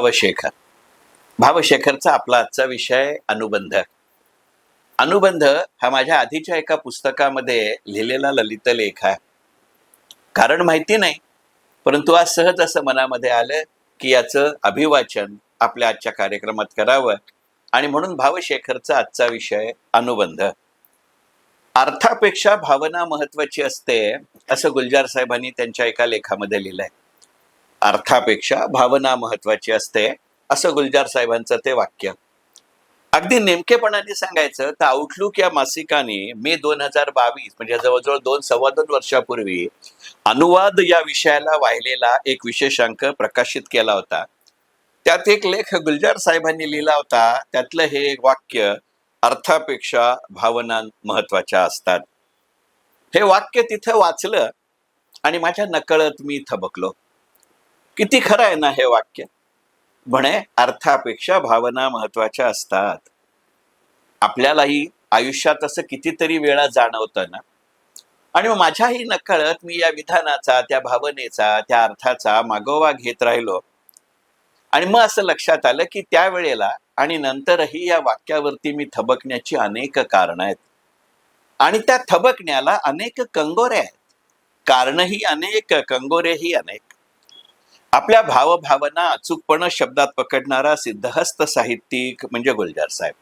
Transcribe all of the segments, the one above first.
भावशेखर. भावशेखरचा आपला आजचा विषय अनुबंध. अनुबंध हा माझ्या आधीच्या एका पुस्तकामध्ये लिहिलेला ललित लेख आहे. कारण माहिती नाही परंतु आज सहज असं मनामध्ये आलं की याचं अभिवाचन आपल्या आजच्या कार्यक्रमात करावं आणि म्हणून भावशेखरचा आजचा विषय अनुबंध. अर्थापेक्षा भावना महत्वाची असते असं गुलजार साहेबांनी त्यांच्या एका लेखामध्ये लिहिलंय. अर्थापेक्षा भावना महत्वाची असते असं गुलजार साहेबांचं ते वाक्य. अगदी नेमकेपणाने सांगायचं तर आउटलुक या मासिकाने मे दोन हजार बावीस म्हणजे जवळजवळ दोन सव्वा दोन वर्षापूर्वी अनुवाद या विषयाला वाहिलेला एक विशेषांक प्रकाशित केला होता. त्यात एक लेख गुलजार साहेबांनी लिहिला होता. त्यातलं हे एक वाक्य अर्थापेक्षा भावना महत्त्वाच्या असतात. हे वाक्य तिथं वाचलं आणि माझ्या नकळत मी थबकलो. किती खरं आहे ना हे वाक्य? म्हणे अर्थापेक्षा भावना महत्त्वाच्या असतात. आपल्यालाही आयुष्यात असं कितीतरी वेळा जाणवतं ना? आणि माझ्याही नकळत मी या विधानाचा त्या भावनेचा त्या अर्थाचा मागोवा घेत राहिलो. आणि मग असं लक्षात आलं की त्यावेळेला आणि नंतरही या वाक्यावरती मी थबकण्याची अनेक कारणं आहेत. आणि त्या थबकण्याला अनेक कंगोरे आहेत. कारणही अनेक कंगोरेही अनेक. आपल्या भावभावना अचूकपणे शब्दात पकडणारा सिद्धहस्त साहित्यिक म्हणजे गुलजार साहेब.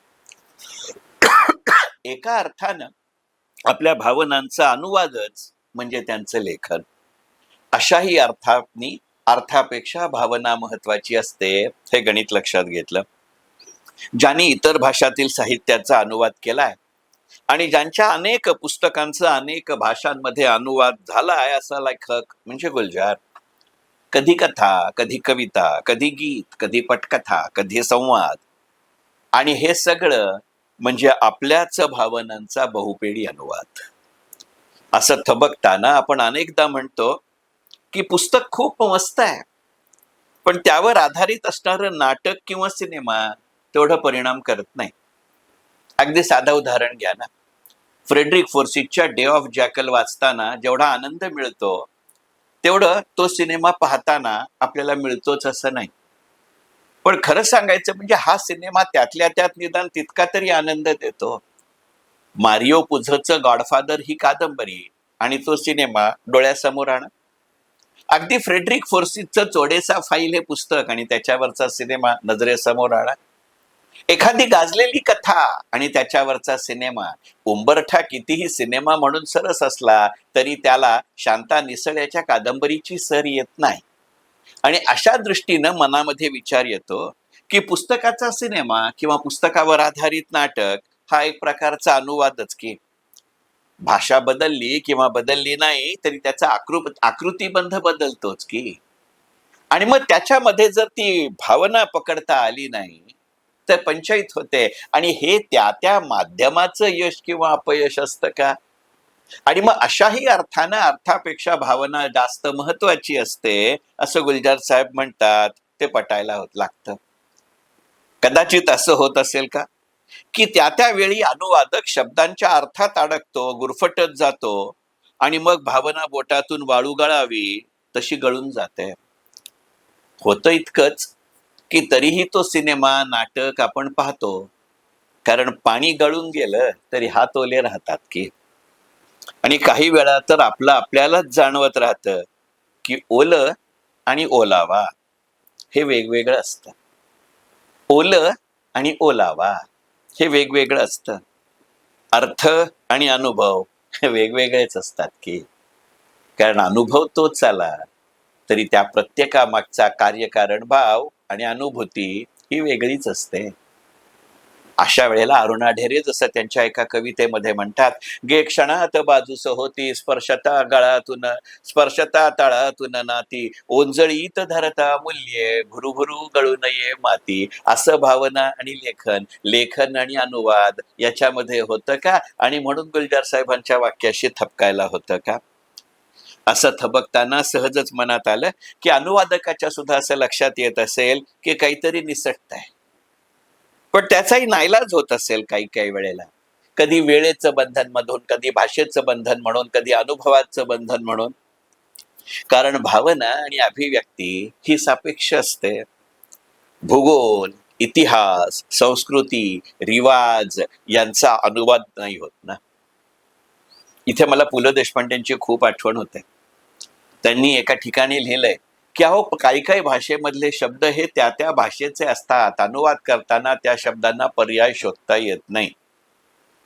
एका अर्थानं आपल्या भावनांचा अनुवादच म्हणजे त्यांचं लेखन. अशाही अर्थानी अर्थापेक्षा भावना महत्वाची असते हे गणित लक्षात घेतलं. ज्यांनी इतर भाषातील साहित्याचा अनुवाद केलाय आणि ज्यांच्या अनेक पुस्तकांचा अनेक भाषांमध्ये अनुवाद झाला आहे असा लेखक म्हणजे गुलजार. कधी कथा कधी कविता कधी गीत कधी पटकथा कधी संवाद. आणि हे सगळं म्हणजे आपल्याच भावनांचा बहुपेडी अनुवाद. असं थबकताना आपण अनेकदा म्हणतो की पुस्तक खूप मस्त आहे. पण त्यावर आधारित असणारं नाटक किंवा सिनेमा तेवढं परिणाम करत नाही. अगदी साधं उदाहरण घ्या ना. फ्रेडरिक फोर्सिटच्या डे ऑफ जॅकल वाचताना जेवढा आनंद मिळतो तेवढं तो सिनेमा पाहताना आपल्याला मिळतोच असं नाही. पण खरं सांगायचं म्हणजे हा सिनेमा त्यातल्या त्यात निदान तितका तरी आनंद देतो. मारिओ पुझचं गॉडफादर ही कादंबरी आणि तो सिनेमा डोळ्यासमोर आणा. अगदी फ्रेडरिक फोर्सिसचं चोडेसा फाईल हे पुस्तक आणि त्याच्यावरचा सिनेमा नजरेसमोर आणा. एखादी गाजलेली कथा आणि त्याच्यावरचा सिनेमा. उंबरठा कितीही सिनेमा म्हणून सरस असला तरी त्याला शांता निसळ्याच्या कादंबरीची सर येत नाही. आणि अशा दृष्टीनं मनामध्ये विचार येतो की पुस्तकाचा सिनेमा किंवा पुस्तकावर आधारित नाटक हा एक प्रकारचा अनुवादच की भाषा बदलली किंवा बदलली नाही तरी त्याचा आकृ आकृतीबंध बदलतोच की. आणि मग त्याच्यामध्ये जर ती भावना पकडता आली नाही पंचायत होते. आणि हे त्या त्या माध्यमाचं यश किंवा अपयश असतं का? आणि मग अशाही अर्थानं अर्थापेक्षा भावना जास्त महत्वाची असते असं गुलजार साहेब म्हणतात ते पटायला होत लागतं. कदाचित असं होत असेल का? की त्या त्या वेळी अनुवादक शब्दांच्या अर्थात अडकतो गुरफटत जातो आणि मग भावना बोटातून वाळू गळावी तशी गळून जाते. होतं इतकंच. की तरीही तो सिनेमा नाटक आपण पाहतो. कारण पाणी गळून गेलं तरी हात ओले राहतात की. आणि काही वेळा तर आपलं आपल्यालाच जाणवत राहतं की ओलं आणि ओलावा हे वेगवेगळं असतं. ओलं आणि ओलावा हे वेगवेगळं असतं. अर्थ आणि अनुभव हे वेगवेगळेच असतात की. कारण अनुभव तोच आला तरी त्या प्रत्येकामागचा कार्यकारण भाव आणि अनुभूती ही वेगळीच असते. अशा वेळेला अरुणा ढेरे जसं त्यांच्या एका कवितेमध्ये म्हणतात गे क्षणात बाजूस होती स्पर्शता गळातून स्पर्शता तळातून नाती ओंजळीत धरता मूल्ये भुरुभुरू गळू नये माती. असं भावना आणि लेखन लेखन आणि अनुवाद याच्यामध्ये होतं का? आणि म्हणून गुलजार साहेबांच्या वाक्याशी थपकायला होतं का? असं थबकताना सहजच मनात आलं की अनुवादकाच्या सुद्धा असं लक्षात येत असेल की काहीतरी निसटत आहे. पण त्याचाही नाईलाज होत असेल काही काही वेळेला. कधी वेळेचं बंधन मधून कधी भाषेचं बंधन म्हणून कधी अनुभवाचं बंधन म्हणून. कारण भावना आणि अभिव्यक्ती ही सापेक्ष असते. भूगोल इतिहास संस्कृती रिवाज यांचा अनुवाद नाही होत ना. इथे मला पु ल देशपांडेंची खूप आठवण होते. त्यांनी एका ठिकाणी लिहिलंय की अहो काही काही भाषेमधले शब्द हे त्या त्या भाषेचे असतात. अनुवाद करताना त्या शब्दांना पर्याय शोधता येत नाही.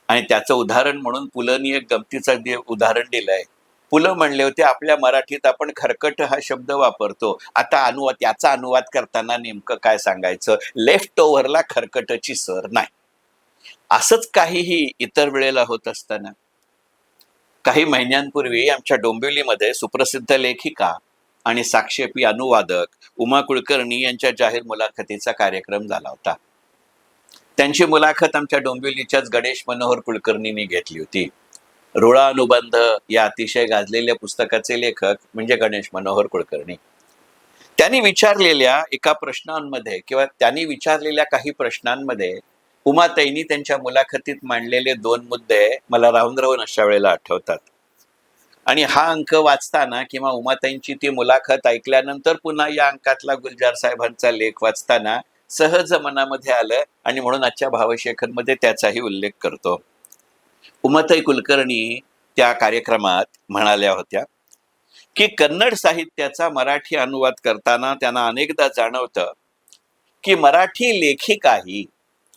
आणि त्याचं उदाहरण म्हणून पुलंनी एक गमतीचं उदाहरण दिलंय. पुलं म्हणले होते आपल्या मराठीत आपण खरकट हा शब्द वापरतो. आता अनुवाद याचा अनुवाद करताना नेमकं काय सांगायचं? लेफ्ट ओव्हरला खरकटची सर नाही. असंच काहीही इतर वेळेला होत असताना. काही महिन्यांपूर्वी आमच्या डोंबिवलीमध्ये सुप्रसिद्ध लेखिका आणि साक्षेपी अनुवादक उमा कुलकर्णी यांच्या जाहीर मुलाखतीचा कार्यक्रम झाला होता. त्यांची मुलाखत आमच्या डोंबिवलीच्याच गणेश मनोहर कुलकर्णींनी घेतली होती. रुळा अनुबंध या अतिशय गाजलेल्या पुस्तकाचे लेखक म्हणजे गणेश मनोहर कुलकर्णी. त्यांनी विचारलेल्या एका प्रश्नांमध्ये किंवा त्यांनी विचारलेल्या काही प्रश्नांमध्ये उमाताईंनी त्यांच्या मुलाखतीत मांडलेले दोन मुद्दे मला राहून राहून अशा वेळेला आठवतात. आणि हा अंक वाचताना किंवा उमाताईंची ती मुलाखत ऐकल्यानंतर पुन्हा या अंकातला गुलजार साहेबांचा लेख वाचताना सहज मनामध्ये आलं आणि म्हणून आजच्या भावशेखरमध्ये त्याचाही उल्लेख करतो. उमाताई कुलकर्णी त्या कार्यक्रमात म्हणाल्या होत्या की कन्नड साहित्याचा मराठी अनुवाद करताना त्यांना अनेकदा जाणवतं की मराठी लेखिकाही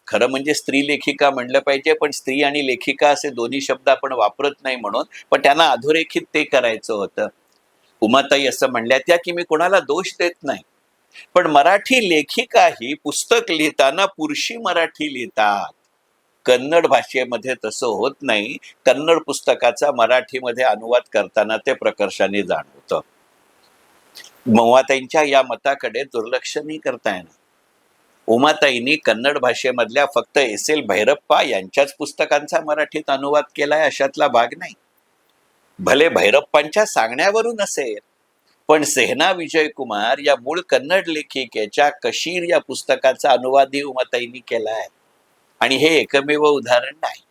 खरं म्हणजे स्त्री लेखिका म्हणलं पाहिजे पण स्त्री आणि लेखिका असे दोन्ही शब्द आपण वापरत नाही म्हणून पण त्यांना अधोरेखित ते करायचं होतं. उमाताई असं म्हणल्या त्या की मी कोणाला दोष देत नाही. पण मराठी लेखिका ही पुस्तक लिहिताना पुरुषी मराठी लिहितात. कन्नड भाषेमध्ये तसं होत नाही. कन्नड पुस्तकाचा मराठीमध्ये अनुवाद करताना ते प्रकर्षाने जाणवतं. मवाताईंच्या या मताकडे दुर्लक्ष नाही करता येणार. उमाताईंनी कन्नड भाषेमधल्या फक्त एस एल भैरप्पा यांच्याच पुस्तकांचा मराठीत अनुवाद केलाय अशातला भाग नाही. भले भैरप्पांच्या सांगण्यावरून असेल पण सेहना विजय कुमार या मूळ कन्नड लेखिकेच्या कशीर या पुस्तकाचा अनुवादही उमाताईंनी केलाय. आणि हे एकमेव उदाहरण नाही.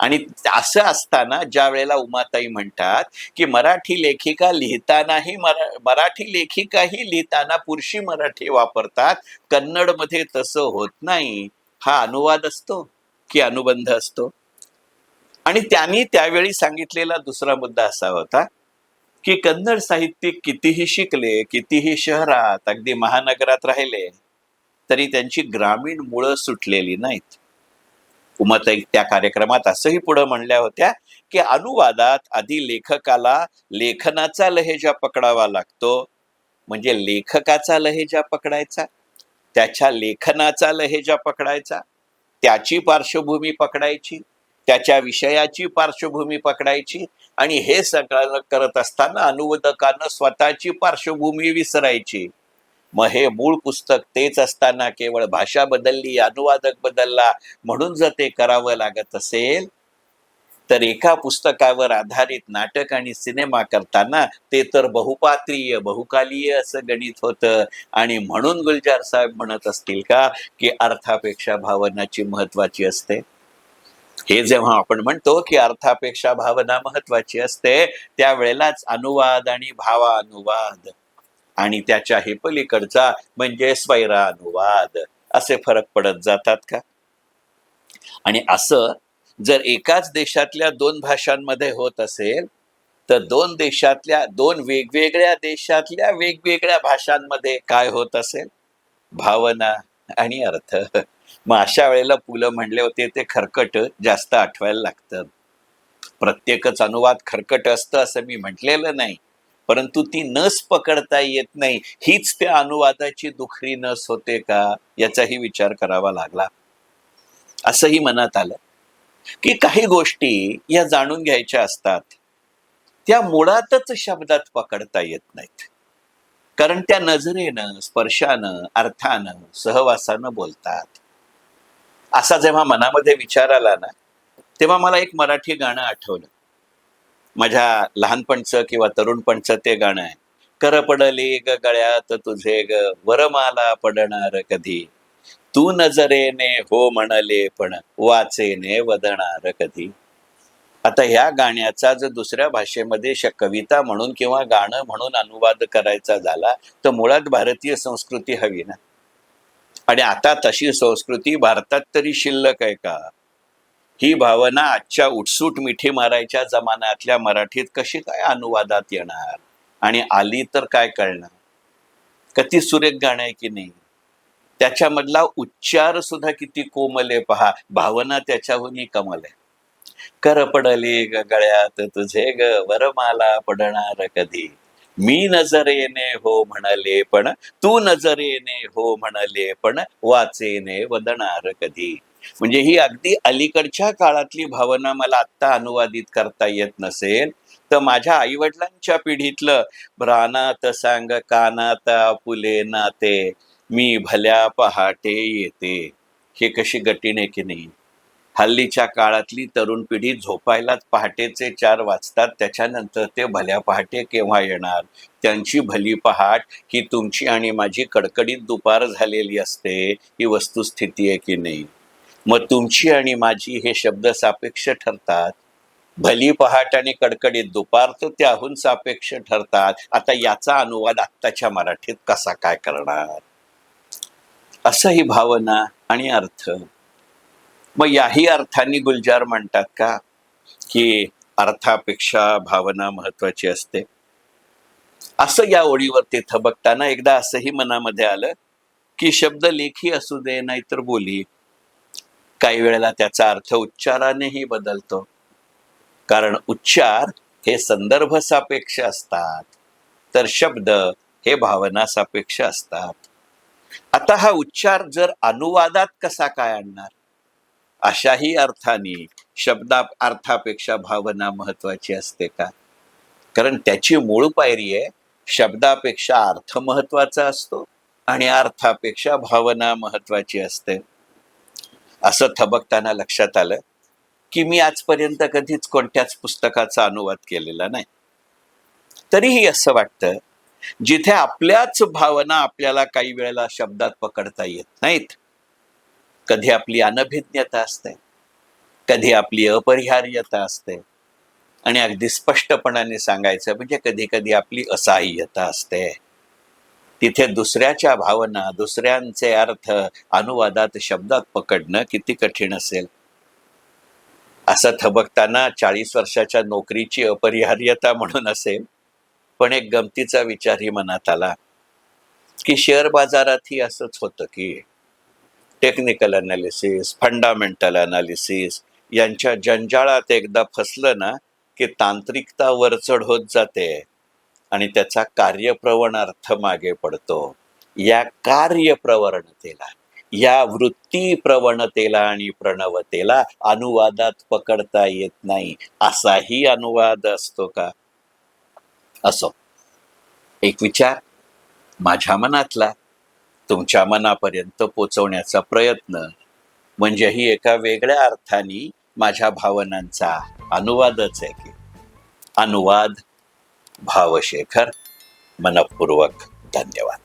आणि असं असताना ज्या वेळेला उमाताई म्हणतात की मराठी लेखिका लिहितानाही मरा मराठी लेखिकाही लिहिताना पुरुषी मराठी वापरतात कन्नडमध्ये तसं होत नाही. हा अनुवाद असतो की अनुबंध असतो? आणि त्यांनी त्यावेळी सांगितलेला दुसरा मुद्दा असा होता की कन्नड साहित्यिक कितीही शिकले कितीही शहरात अगदी महानगरात राहिले तरी त्यांची ग्रामीण मुळं सुटलेली नाहीत. उमाताई त्या कार्यक्रमात असंही पुढे म्हणल्या होत्या की अनुवादात आधी लेखकाला लेखनाचा लहेजा पकडावा लागतो. म्हणजे लेखकाचा लहेजा पकडायचा? त्याच्या लेखनाचा लहेजा पकडायचा? त्याची पार्श्वभूमी पकडायची? त्याच्या विषयाची पार्श्वभूमी पकडायची? आणि हे सगळं करत असताना अनुवादकानं स्वतःची पार्श्वभूमी विसरायची. मग हे मूळ पुस्तक तेच असताना केवळ भाषा बदलली अनुवादक बदलला म्हणून जर ते करावं लागत असेल तर एका पुस्तकावर आधारित नाटक आणि सिनेमा करताना ते तर बहुपात्रीय बहुकालीय असं गणित होतं. आणि म्हणून गुलजार साहेब म्हणत असतील का की अर्थापेक्षा भावनाची महत्वाची असते? हे जेव्हा आपण म्हणतो की अर्थापेक्षा भावना महत्वाची असते त्यावेळेलाच अनुवाद आणि भावानुवाद आणि त्याच्या हे पलीकडचा म्हणजे स्वैरा अनुवाद असे फरक पडत जातात का? आणि असं जर एकाच देशातल्या दोन भाषांमध्ये होत असेल तर दोन देशातल्या दोन वेगवेगळ्या देशातल्या वेगवेगळ्या भाषांमध्ये काय होत असेल? भावना आणि अर्थ. मग अशा वेळेला पुलं म्हणले होते ते खरकट जास्त आठवायला लागतं. प्रत्येकच अनुवाद खरकट असतं असं मी म्हटलेलं नाही. परंतु ती नस पकडता येत नाही. हीच त्या अनुवादाची दुखरी नस होते का? याचाही विचार करावा लागला. असंही मनात आलं की काही गोष्टी या जाणून घ्यायच्या असतात. त्या मुळातच शब्दात पकडता येत नाहीत. कारण त्या नजरेनं स्पर्शानं अर्थानं सहवासानं बोलतात. असा जेव्हा मनामध्ये विचार आला ना तेव्हा मला एक मराठी गाणं आठवलं. माझ्या लहानपणचं किंवा तरुणपणचं ते गाणं आहे. कर पडले ग गळ्यात तुझे ग वरमाला पडणार कधी? तू नजरेने हो म्हणले पण वाचेने वदणार कधी? आता ह्या गाण्याचा जर दुसऱ्या भाषेमध्ये श कविता म्हणून किंवा गाणं म्हणून अनुवाद करायचा झाला तर मुळात भारतीय संस्कृती हवी ना? आणि आता तशी संस्कृती भारतात तरी शिल्लक आहे का? ही भावना आजच्या उठसूट मिठी मारायच्या जमान्यातल्या मराठीत कशी काय अनुवादात येणार? आणि आली तर काय कळणार? कती सुरेख गाणं आहे की नाही? त्याच्यामधला उच्चार सुद्धा किती कोमल आहे पहा. भावना त्याच्याहूनही कमल आहे. कर पडली ग गळ्यात तुझे ग वरमाला पडणार कधी? मी नजरेने हो म्हणाले पण तू नजरेने हो म्हणाले पण वाचेने वदणार कधी? म्हणजे ही अगदी अलीकडच्या काळातली भावना मला आत्ता अनुवादित करता येत नसेल. तर माझ्या आईवडिलांच्या पिढीतलं रानात सांग कानात फुले नाते मी भल्या पहाटे येते. हे कशी गटीने की नाही? हल्लीच्या काळातली तरुण पिढी झोपायलाच पहाटेचे चार वाजतात. त्याच्यानंतर ते भल्या पहाटे केव्हा येणार? त्यांची भली पहाट ही तुमची आणि माझी कडकडीत दुपार झालेली असते. ही वस्तुस्थिती आहे की नाही? मग तुमची आणि माझी हे शब्द सापेक्ष ठरतात? भली पहाट आणि कडकडीत दुपार तर त्याहून सापेक्ष ठरतात. आता याचा अनुवाद आत्ताच्या मराठीत कसा काय करणार? असं ही भावना आणि अर्थ. मग याही अर्थाने गुलजार म्हणतात का? की अर्थापेक्षा भावना महत्वाची असते. असं या ओळीवरती थबकताना एकदा असंही मनामध्ये आलं की शब्द लेखी असू दे नाहीतर बोली. काही वेळेला त्याचा अर्थ उच्चारानेही बदलतो. कारण उच्चार हे संदर्भ सापेक्ष असतात तर शब्द हे भावना सापेक्ष असतात. आता हा उच्चार जर अनुवादात कसा काय आणणार? अशाही अर्थाने शब्दा अर्थापेक्षा भावना महत्वाची असते का? कारण त्याची मूळ पायरी आहे शब्दापेक्षा अर्थ महत्त्वाचा असतो आणि अर्थापेक्षा भावना महत्वाची असते. असं थबकताना लक्षात आलं की मी आजपर्यंत कधीच कोणत्याच पुस्तकाचा अनुवाद केलेला नाही. तरीही असं वाटतं जिथे आपल्याच भावना आपल्याला काही वेळेला शब्दात पकडता येत नाहीत. कधी आपली अनभिज्ञता असते कधी आपली अपरिहार्यता असते. आणि अगदी स्पष्टपणाने सांगायचं म्हणजे कधी कधी आपली असहाय्यता असते. तिथे दुसऱ्याच्या भावना दुसऱ्यांचे अर्थ अनुवादात शब्दात पकडणं किती कठीण असेल. असं थबकताना चाळीस वर्षाच्या नोकरीची अपरिहार्यता म्हणून असेल पण एक गमतीचा विचारही मनात आला की शेअर बाजारातही असंच होतं की टेक्निकल अनालिसिस फंडामेंटल अनालिसिस यांच्या जंजाळात एकदा फसलं ना की तांत्रिकता वरचढ होत जाते आणि त्याचा कार्यप्रवण अर्थ मागे पडतो. या कार्यप्रवणतेला या वृत्ती प्रवणतेला आणि प्रणवतेला अनुवादात पकडता येत नाही. असाही अनुवाद असतो का? असो. एक विचार माझ्या मनातला. तुमच्या मनापर्यंत पोचवण्याचा प्रयत्न म्हणजे ही एका वेगळ्या अर्थाने माझ्या भावनांचा अनुवादच आहे की. अनुवाद भावशेखर. मनपूर्वक धन्यवाद.